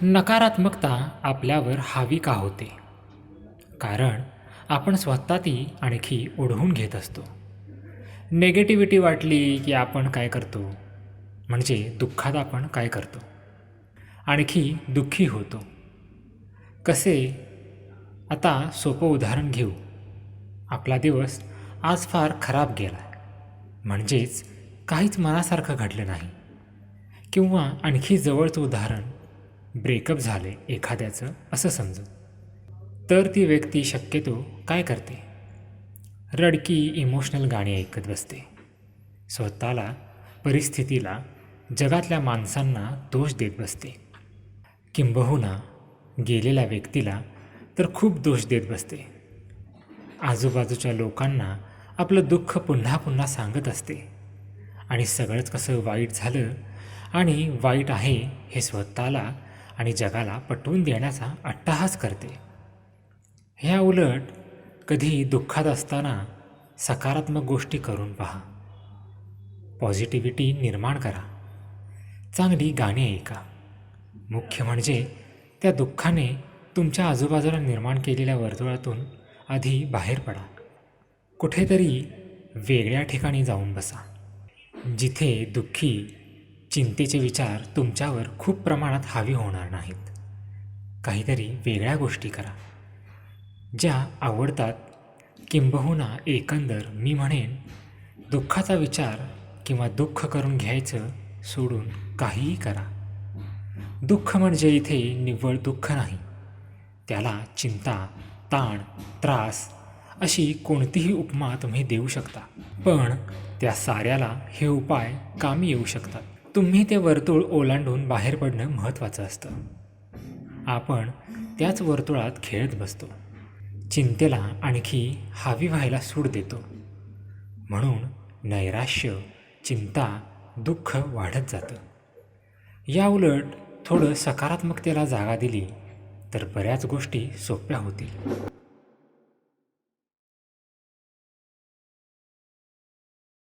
नकारात्मकता आपल्यावर हावी का होते? कारण आपण स्वतः ती आणखी ओढवून घेत असतो. नेगेटिव्हिटी वाटली की आपण काय करतो? म्हणजे दुःखात आपण काय करतो? आणखी दुःखी होतो. कसे? आता सोपं उदाहरण घेऊ. आपला दिवस आज फार खराब गेला. म्हणजेच काहीच मनासारखं घडलं नाही. किंवा आणखी जवळचं उदाहरण. ब्रेकअप झाले एखाद्याचं असं समजू तर ती व्यक्ती शक्यतो काय करते? रडकी इमोशनल गाणी ऐकत बसते. स्वतःला परिस्थितीला जगातल्या माणसांना दोष देत बसते. किंबहुना गेलेल्या व्यक्तीला तर खूप दोष देत बसते. आजूबाजूच्या लोकांना आपलं दुःख पुन्हा पुन्हा सांगत असते. आणि सगळंच कसं वाईट झालं आणि वाईट आहे हे स्वतःला आणि जगाला पटवून देण्याचा अट्टहास करते. ह्या उलट कधी दुःखात असताना सकारात्मक गोष्टी करून पहा. पॉझिटिव्हिटी निर्माण करा. चांगली गाणी ऐका. मुख्य म्हणजे त्या दुःखाने तुमच्या आजूबाजूला निर्माण केलेल्या वर्तुळातून आधी बाहेर पडा. कुठेतरी वेगळ्या ठिकाणी जाऊन बसा. जिथे दुःखी चिंतेचे विचार तुमच्यावर खूप प्रमाणात हावी होणार नाहीत. काहीतरी वेगळ्या गोष्टी करा. ज्या आवडतात किंबहुना एकंदर मी म्हणेन दुःखाचा विचार किंवा दुःख करून घ्यायचं सोडून काहीही करा. दुःख म्हणजे इथे निव्वळ दुःख नाही. त्याला चिंता ताण त्रास अशी कोणतीही उपमा तुम्ही देऊ शकता. पण त्या साऱ्याला हे उपाय कामी येऊ शकतात. तुम्ही ते वर्तुळ ओलांडून बाहेर पडणं महत्त्वाचं असतं. आपण त्याच वर्तुळात खेळत बसतो. चिंतेला आणखी हावी व्हायला सूड देतो. म्हणून नैराश्य चिंता दुःख वाढत जातं. या उलट थोडं सकारात्मकतेला जागा दिली तर बऱ्याच गोष्टी सोप्या होतील.